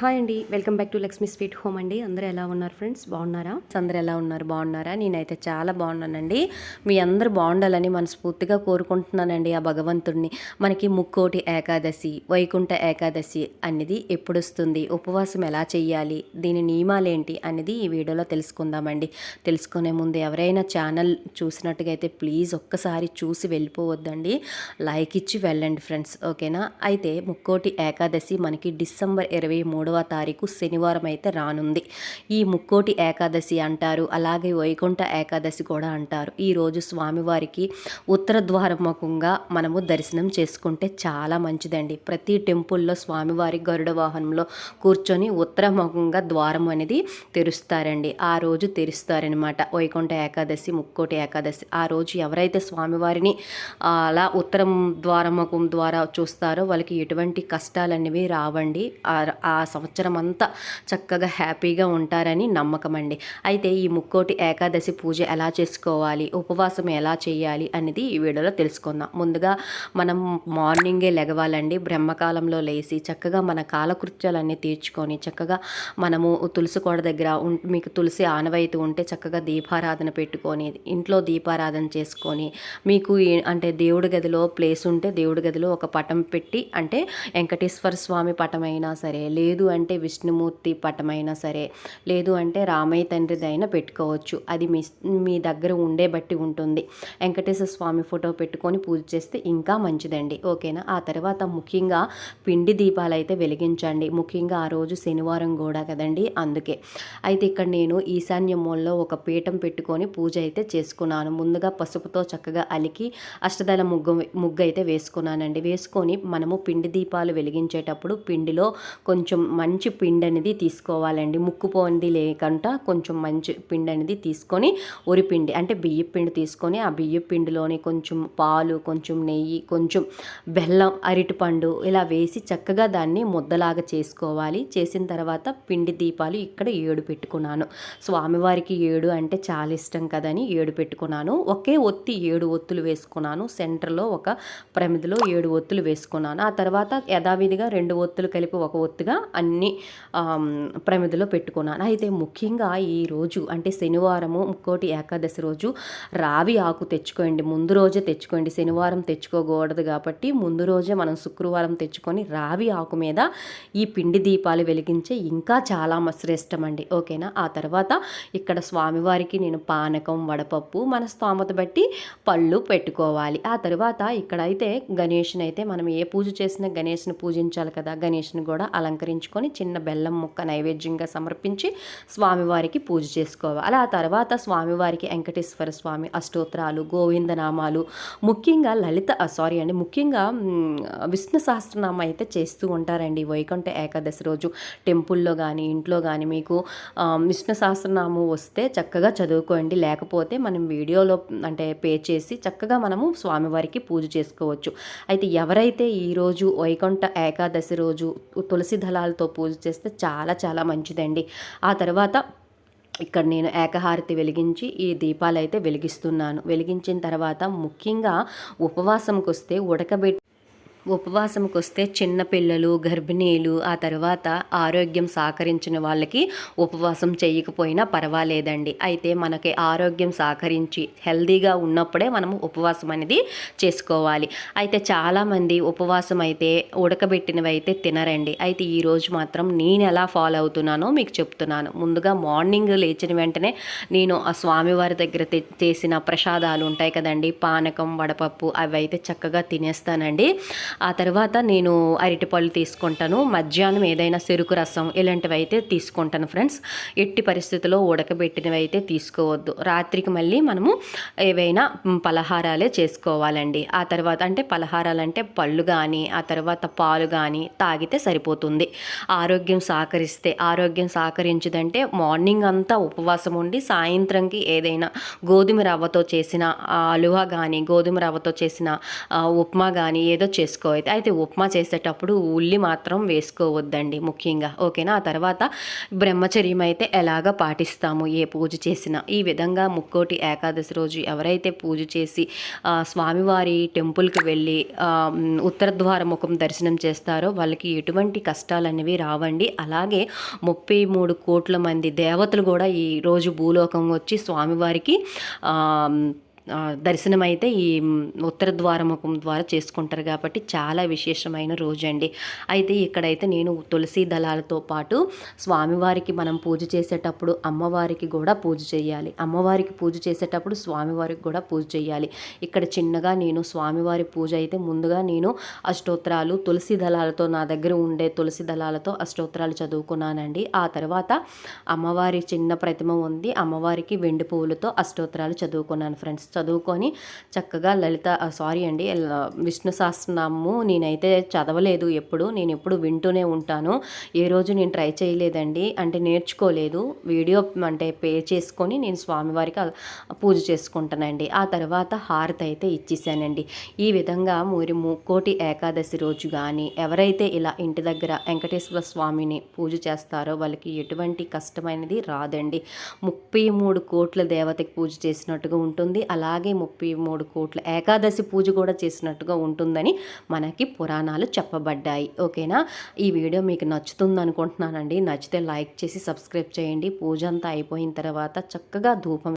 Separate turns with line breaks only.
Hi అండి. Welcome back to Lakshmi sweet home అండి. అందరూ ఎలా ఉన్నారు ఫ్రెండ్స్? బాగున్నారా? అందరూ ఎలా ఉన్నారు? బాగున్నారా? నేనైతే చాలా బాగున్నానండి. మీ అందరూ బాగుండాలని మనస్ఫూర్తిగా కోరుకుంటున్నానండి ఆ భగవంతుడిని మనకి ముక్కోటి ఏకాదశి వైకుంఠ ఏకాదశి అనేది ఎప్పుడు వస్తుంది ఉపవాసం ఎలా చేయాలి దీని నియమాలేంటి? అనేది ఈ వీడియోలో తెలుసుకుందామండి. తెలుసుకునే ముందు ఎవరైనా ఛానల్ చూసినట్టుగా అయితే ప్లీజ్ ఒక్కసారి చూసి వెళ్ళిపోవద్దండి. లైక్ ఇచ్చి వెళ్ళండి ఫ్రెండ్స్. ఓకేనా? అయితే ముక్కోటి ఏకాదశి మనకి డిసెంబర్ ఇరవై మూడవ తారీఖు శనివారం అయితే రానుంది. ఈ ముక్కోటి ఏకాదశి అంటారు అలాగే వైకుంఠ ఏకాదశి కూడా అంటారు. ఈరోజు స్వామివారికి ఉత్తర ద్వారముఖంగా మనము దర్శనం చేసుకుంటే చాలా మంచిదండి. ప్రతి టెంపుల్లో స్వామివారి గరుడ వాహనంలో కూర్చొని ఉత్తరముఖంగా ద్వారం అనేది తెరుస్తారండి. ఆ రోజు తెరుస్తారనమాట వైకుంఠ ఏకాదశి ముక్కోటి ఏకాదశి. ఆ రోజు ఎవరైతే స్వామివారిని అలా ఉత్తరం ద్వారముఖం ద్వారా చూస్తారో వాళ్ళకి ఎటువంటి కష్టాలు అనేవి రావండి ఆ సంవత్సరం అంతా చక్కగా హ్యాపీగా ఉంటారని నమ్మకం అండి అయితే ఈ ముక్కోటి ఏకాదశి పూజ ఎలా చేసుకోవాలి? ఉపవాసం ఎలా చేయాలి? అనేది ఈ వీడియోలో తెలుసుకుందాం. ముందుగా మనం మార్నింగే లెగవాలండి. బ్రహ్మకాలంలో లేచి చక్కగా మన కాలకృత్యాలన్నీ తీర్చుకొని చక్కగా మనము తులసి కోడ దగ్గర ఉం- మీకు తులసి ఆనవాయితీ ఉంటే చక్కగా దీపారాధన పెట్టుకొని ఇంట్లో దీపారాధన చేసుకొని మీకు అంటే దేవుడి గదిలో ప్లేస్ ఉంటే దేవుడి గదిలో ఒక పటం పెట్టి అంటే వెంకటేశ్వర స్వామి పటం అయినా సరే లేదు అంటే విష్ణుమూర్తి పటం అయినా సరే లేదు అంటే రామయ్య తండ్రిదైనా పెట్టుకోవచ్చు. అది మీ మీ దగ్గర ఉండే బట్టి ఉంటుంది. వెంకటేశ్వర స్వామి ఫోటో పెట్టుకొని పూజ చేస్తే ఇంకా మంచిదండి. ఓకేనా? ఆ తర్వాత ముఖ్యంగా పిండి దీపాలు అయితే వెలిగించండి. ముఖ్యంగా ఆ రోజు శనివారం కూడా కదండి అందుకే. అయితే ఇక్కడ నేను ఈశాన్య మూలలో ఒక పీఠం పెట్టుకొని పూజ అయితే చేసుకున్నాను. ముందుగా పసుపుతో చక్కగా అలికి అష్టదళ ముగ్గు ముగ్గు అయితే వేసుకున్నానండి. వేసుకొని మనము పిండి దీపాలు వెలిగించేటప్పుడు పిండిలో కొంచెం మంచి పిండి అనేది తీసుకోవాలండి ముక్కుపోంది లేకుండా కొంచెం మంచి పిండి అనేది తీసుకొని ఉరిపిండి అంటే బియ్య పిండి తీసుకొని ఆ బియ్య పిండిలోనే కొంచెం పాలు కొంచెం నెయ్యి కొంచెం బెల్లం అరటిపండు ఇలా వేసి చక్కగా దాన్ని ముద్దలాగా చేసుకోవాలి. చేసిన తర్వాత పిండి దీపాలు ఇక్కడ ఏడు పెట్టుకున్నాను. స్వామివారికి ఏడు అంటే చాలా ఇష్టం కదని ఏడు పెట్టుకున్నాను. ఒకే ఒత్తి ఏడు ఒత్తులు వేసుకున్నాను. సెంటర్లో ఒక ప్రమిదిలో ఏడు ఒత్తులు వేసుకున్నాను. ఆ తర్వాత యథావిధిగా రెండు ఒత్తులు కలిపి ఒక ఒత్తుగా అన్ని ప్రమిదలో ప్రమిదిలో పెట్టుకున్నాను. అయితే ముఖ్యంగా ఈ రోజు అంటే శనివారము ముక్కోటి ఏకాదశి రోజు రావి ఆకు తెచ్చుకోండి. ముందు రోజే తెచ్చుకోండి. శనివారం తెచ్చుకోకూడదు కాబట్టి ముందు రోజే మనం శుక్రవారం తెచ్చుకొని రావి ఆకు మీద ఈ పిండి దీపాలు వెలిగించే ఇంకా చాలా శ్రేష్టం అండి ఓకేనా? ఆ తర్వాత ఇక్కడ స్వామివారికి నేను పానకం వడపప్పు మన స్తోమత బట్టి పళ్ళు పెట్టుకోవాలి. ఆ తర్వాత ఇక్కడైతే గణేష్ని అయితే మనం ఏ పూజ చేసినా గణేష్ని పూజించాలి కదా? గణేష్ని కూడా అలంకరించుకోవాలి అలంకరించుకొని చిన్న బెల్లం ముక్క నైవేద్యంగా సమర్పించి స్వామివారికి పూజ చేసుకోవాలి. ఆ తర్వాత స్వామివారికి వెంకటేశ్వర స్వామి అష్టోత్తరాలు గోవిందనామాలు ముఖ్యంగా లలిత సారీ అండి ముఖ్యంగా విష్ణు సహస్రనామ అయితే చేస్తూ ఉంటారండి. వైకుంఠ ఏకాదశి రోజు టెంపుల్లో కానీ ఇంట్లో కానీ మీకు విష్ణు సహస్రనామం వస్తే చక్కగా చదువుకోండి. లేకపోతే మనం వీడియోలో అంటే పే చేసి చక్కగా మనము స్వామివారికి పూజ చేసుకోవచ్చు. అయితే ఎవరైతే ఈరోజు వైకుంఠ ఏకాదశి రోజు తులసి దళాలతో పూజ చేస్తే చాలా చాలా మంచిదండి. ఆ తర్వాత ఇక్కడ నేను ఏకహారతి వెలిగించి ఈ దీపాలు అయితే వెలిగిస్తున్నాను. వెలిగించిన తర్వాత ముఖ్యంగా ఉపవాసంకి వస్తే ఉడకబెట్టి ఉపవాసంకి వస్తే చిన్నపిల్లలు గర్భిణీలు ఆ తర్వాత ఆరోగ్యం సహకరించిన వాళ్ళకి ఉపవాసం చేయకపోయినా పర్వాలేదండి. అయితే మనకి ఆరోగ్యం సహకరించి హెల్దీగా ఉన్నప్పుడే మనము ఉపవాసం అనేది చేసుకోవాలి. అయితే చాలామంది ఉపవాసం అయితే ఉడకబెట్టినవి అయితే తినరండి. అయితే ఈరోజు మాత్రం నేను ఎలా ఫాలో అవుతున్నానో మీకు చెప్తున్నాను. ముందుగా మార్నింగ్ లేచిన వెంటనే నేను ఆ స్వామివారి దగ్గర తె- చేసిన ప్రసాదాలు ఉంటాయి కదండి. పానకం వడపప్పు అవి అయితే చక్కగా తినేస్తానండి. ఆ తర్వాత నేను అరటిపళ్ళు తీసుకుంటాను మధ్యాహ్నం ఏదైనా చెరుకు రసం ఇలాంటివి అయితే తీసుకుంటాను ఫ్రెండ్స్. ఎట్టి పరిస్థితుల్లో ఉడకబెట్టినవి అయితే తీసుకోవద్దు. రాత్రికి మళ్ళీ మనము ఏవైనా పలహారాలే చేసుకోవాలండి. ఆ తర్వాత అంటే పలహారాలు అంటే పళ్ళు కానీ ఆ తర్వాత పాలు కానీ తాగితే సరిపోతుంది. ఆరోగ్యం సహకరిస్తే ఆరోగ్యం సహకరించదంటే మార్నింగ్ అంతా ఉపవాసం ఉండి సాయంత్రంకి ఏదైనా గోధుమ రవ్వతో చేసిన అలువ కానీ గోధుమ రవ్వతో చేసిన ఉప్మా కానీ ఏదో చేసుకో చేసుకోవద్దు అయితే ఉప్మా చేసేటప్పుడు ఉల్లి మాత్రం వేసుకోవద్దండి ముఖ్యంగా. ఓకేనా? ఆ తర్వాత బ్రహ్మచర్యం అయితే ఎలాగ పాటిస్తాము? ఏ పూజ చేసినా. ఈ విధంగా ముక్కోటి ఏకాదశి రోజు ఎవరైతే పూజ చేసి స్వామివారి టెంపుల్కి వెళ్ళి ఉత్తర ద్వార ముఖం దర్శనం చేస్తారో వాళ్ళకి ఎటువంటి కష్టాలు అనేవి రావండి. అలాగే ముప్పై మూడు కోట్ల మంది దేవతలు కూడా ఈ రోజు భూలోకం వచ్చి స్వామివారికి దర్శనం అయితే ఈ ఉత్తర ద్వారముఖం ద్వారా చేసుకుంటారు కాబట్టి చాలా విశేషమైన రోజు అండి అయితే ఇక్కడైతే నేను తులసి దళాలతో పాటు స్వామివారికి మనం పూజ చేసేటప్పుడు అమ్మవారికి కూడా పూజ చేయాలి. అమ్మవారికి పూజ చేసేటప్పుడు స్వామివారికి కూడా పూజ చేయాలి. ఇక్కడ చిన్నగా నేను స్వామివారి పూజ అయితే ముందుగా నేను అష్టోత్తరాలు తులసి దళాలతో నా దగ్గర ఉండే తులసి దళాలతో అష్టోత్తరాలు చదువుకున్నానండి. ఆ తర్వాత అమ్మవారి చిన్న ప్రతిమ ఉంది. అమ్మవారికి వెండి పువ్వులతో అష్టోత్తరాలు చదువుకున్నాను ఫ్రెండ్స్. చదువుకొని చక్కగా లలిత సారీ అండి విష్ణు సహస్రనామము నేనైతే చదవలేదు ఎప్పుడు నేను ఎప్పుడు వింటూనే ఉంటాను. ఏ రోజు నేను ట్రై చేయలేదండి అంటే నేర్చుకోలేదు. వీడియో అంటే పే చేసుకొని నేను స్వామివారికి పూజ చేసుకుంటానండి. ఆ తర్వాత హారతి అయితే ఇచ్చేసానండి. ఈ విధంగా మూరి ముక్కోటి ఏకాదశి రోజు కానీ ఎవరైతే ఇలా ఇంటి దగ్గర వెంకటేశ్వర స్వామిని పూజ చేస్తారో వాళ్ళకి ఎటువంటి కష్టమైనది రాదండి. ముప్పై మూడు కోట్ల దేవతకి పూజ చేసినట్టుగా ఉంటుంది. అలా అలాగే ముప్పై మూడు కోట్ల ఏకాదశి పూజ కూడా చేసినట్టుగా ఉంటుందని మనకి పురాణాలు చెప్పబడ్డాయి. ఓకేనా? ఈ వీడియో మీకు నచ్చుతుంది అనుకుంటున్నానండి. నచ్చితే లైక్ చేసి సబ్స్క్రైబ్ చేయండి. పూజ అంతా అయిపోయిన తర్వాత చక్కగా ధూపం